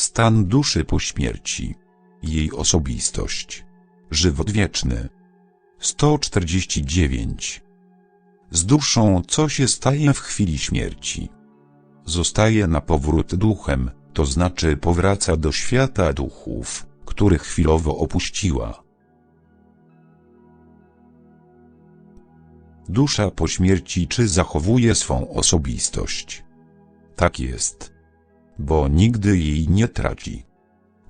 Stan duszy po śmierci. Jej osobistość. Żywot wieczny. 149. Z duszą co się staje w chwili śmierci? Zostaje na powrót duchem, to znaczy powraca do świata duchów, który chwilowo opuściła. Dusza po śmierci czy zachowuje swą osobistość? Tak jest. Bo nigdy jej nie traci.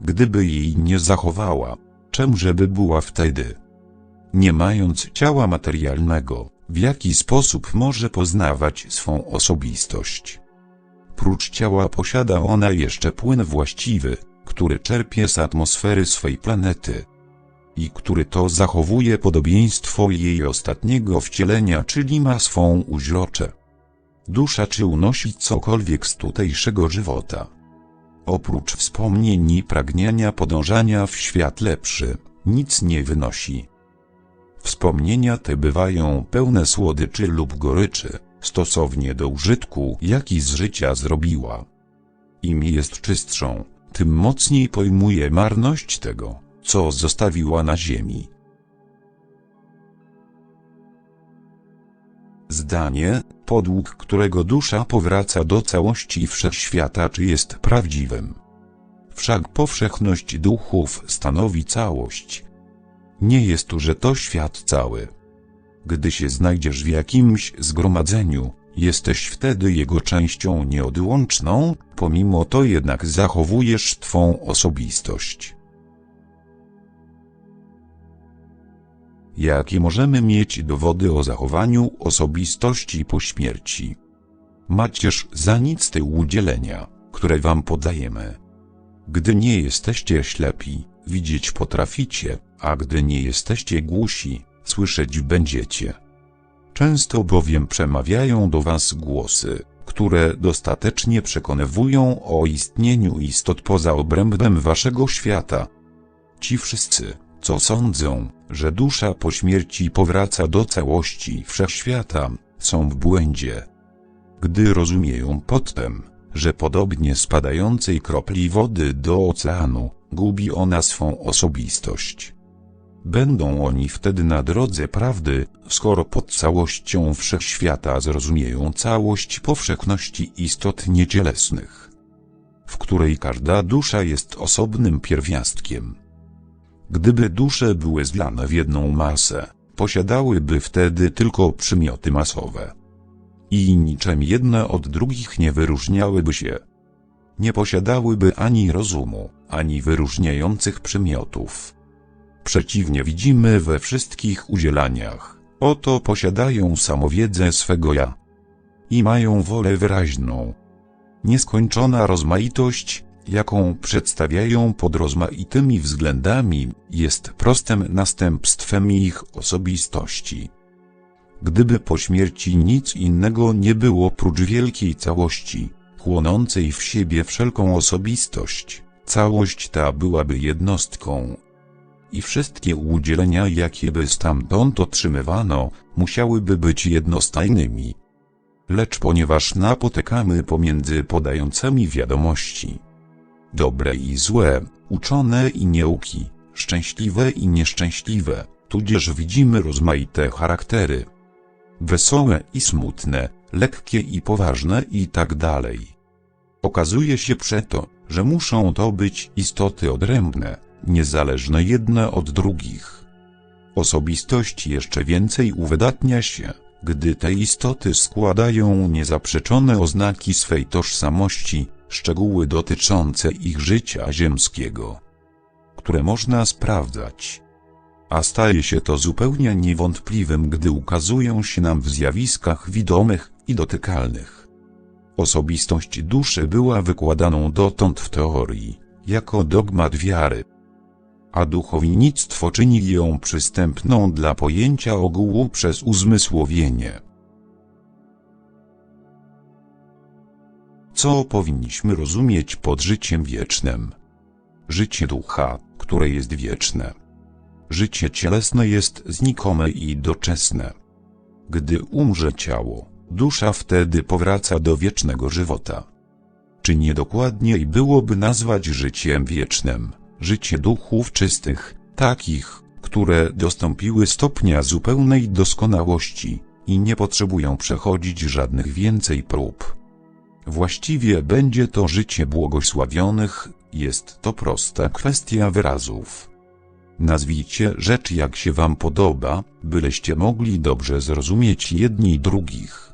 Gdyby jej nie zachowała, czemże by była wtedy? Nie mając ciała materialnego, w jaki sposób może poznawać swą osobistość? Prócz ciała posiada ona jeszcze płyn właściwy, który czerpie z atmosfery swej planety i który to zachowuje podobieństwo jej ostatniego wcielenia, czyli ma swą uźroczę. Dusza czy unosi cokolwiek z tutejszego żywota. Oprócz wspomnień i pragnienia podążania w świat lepszy, nic nie wynosi. Wspomnienia te bywają pełne słodyczy lub goryczy, stosownie do użytku, jaki z życia zrobiła. Im jest czystszą, tym mocniej pojmuje marność tego, co zostawiła na ziemi. Zdanie, podług którego dusza powraca do całości wszechświata, czy jest prawdziwym. Wszak powszechność duchów stanowi całość. Nie jest tu, że to świat cały. Gdy się znajdziesz w jakimś zgromadzeniu, jesteś wtedy jego częścią nieodłączną, pomimo to jednak zachowujesz twą osobistość. Jakie możemy mieć dowody o zachowaniu osobistości po śmierci? Macież za nic te udzielenia, które wam podajemy. Gdy nie jesteście ślepi, widzieć potraficie, a gdy nie jesteście głusi, słyszeć będziecie. Często bowiem przemawiają do was głosy, które dostatecznie przekonywują o istnieniu istot poza obrębem waszego świata. Ci wszyscy, co sądzą, że dusza po śmierci powraca do całości wszechświata, są w błędzie. Gdy rozumieją potem, że podobnie spadającej kropli wody do oceanu, gubi ona swą osobistość. Będą oni wtedy na drodze prawdy, skoro pod całością wszechświata zrozumieją całość powszechności istot niecielesnych, w której każda dusza jest osobnym pierwiastkiem. Gdyby dusze były zlane w jedną masę, posiadałyby wtedy tylko przymioty masowe. I niczym jedne od drugich nie wyróżniałyby się. Nie posiadałyby ani rozumu, ani wyróżniających przymiotów. Przeciwnie widzimy we wszystkich udzielaniach. Oto posiadają samowiedzę swego ja. I mają wolę wyraźną. Nieskończona rozmaitość, jaką przedstawiają pod rozmaitymi względami, jest prostym następstwem ich osobistości. Gdyby po śmierci nic innego nie było prócz wielkiej całości, chłonącej w siebie wszelką osobistość, całość ta byłaby jednostką. I wszystkie udzielenia, jakie by stamtąd otrzymywano, musiałyby być jednostajnymi. Lecz ponieważ napotykamy pomiędzy podającymi wiadomości, dobre i złe, uczone i nieuki, szczęśliwe i nieszczęśliwe, tudzież widzimy rozmaite charaktery. Wesołe i smutne, lekkie i poważne i tak dalej. Okazuje się przeto, że muszą to być istoty odrębne, niezależne jedne od drugich. Osobistość jeszcze więcej uwydatnia się, gdy te istoty składają niezaprzeczone oznaki swej tożsamości, szczegóły dotyczące ich życia ziemskiego, które można sprawdzać. A staje się to zupełnie niewątpliwym, gdy ukazują się nam w zjawiskach widomych i dotykalnych. Osobistość duszy była wykładaną dotąd w teorii, jako dogmat wiary. A duchownictwo czyni ją przystępną dla pojęcia ogółu przez uzmysłowienie. Co powinniśmy rozumieć pod życiem wiecznym? Życie ducha, które jest wieczne. Życie cielesne jest znikome i doczesne. Gdy umrze ciało, dusza wtedy powraca do wiecznego żywota. czy niedokładniej byłoby nazwać życiem wiecznym, życie duchów czystych, takich, które dostąpiły stopnia zupełnej doskonałości i nie potrzebują przechodzić żadnych więcej prób. Właściwie będzie to życie błogosławionych, jest to prosta kwestia wyrazów. Nazwijcie rzecz jak się wam podoba, byleście mogli dobrze zrozumieć jedni drugich.